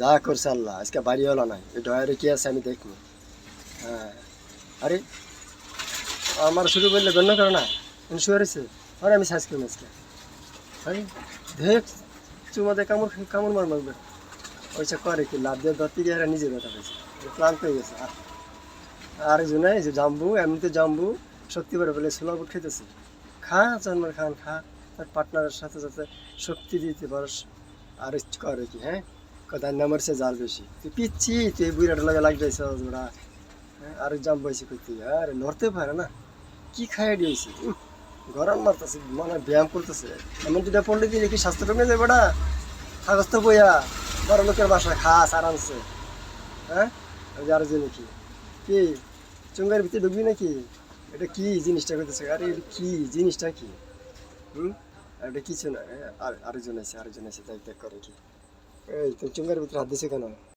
যা করছে আল্লাহ, আজকে বাড়ি হলো না, এই ডয়ারে কি আছে আমি দেখব। হ্যাঁ আরে, আমার শুরু করলে গণ্য করো না রয়েছে। আরে, আমি সাইজ করব আজকে। আরে, দেখ চুমাতে কামড় কামড় মার মারবে। ওইসব করে কি লাভ দিয়ে ধরতে গিয়ে নিজে ব্যথা পেয়েছে। ক্লান্ত হয়ে গেছে। আর জুনাই যে জাম্বু, এমনিতে জাম্বু শক্তি করে বলে ছোলা বুট খেতেছে। খা জন্মের খান, খা, তার পার্টনারের সাথে সাথে শক্তি দিতে পারস। আর করে কি হ্যাঁ? কোথায় নামের সে জাল বেশি। তুই পিচ্ছি, তুই বুড়াটা লাগে লাগ যাইছে ওরা হ্যাঁ আর জাম বসে করতে আরে নড়তে পারে না। কি খাইয়ে দিয়েছে গরম মারতেছে মানে ব্যায়াম করতেছে। এমন দুটা পড়লে কি স্বাস্থ্য কমে যাবে কাগজ তো বইয়া বড় লোকের বাসা খাস, আরামসে। হ্যাঁ আর যে নাকি। কি, চুঙ্গার ভিতরে ঢুকবি নাকি? এটা কি জিনিসটা করতেছে আরে এটা কি জিনিসটা কি? হুম? এটা কিছু না আর আরেকজন আছে আরেকজন আছে দেখ দেখ করে কি। এই তুমি চুঙ্গার ভিতরে হাত দিছো কেন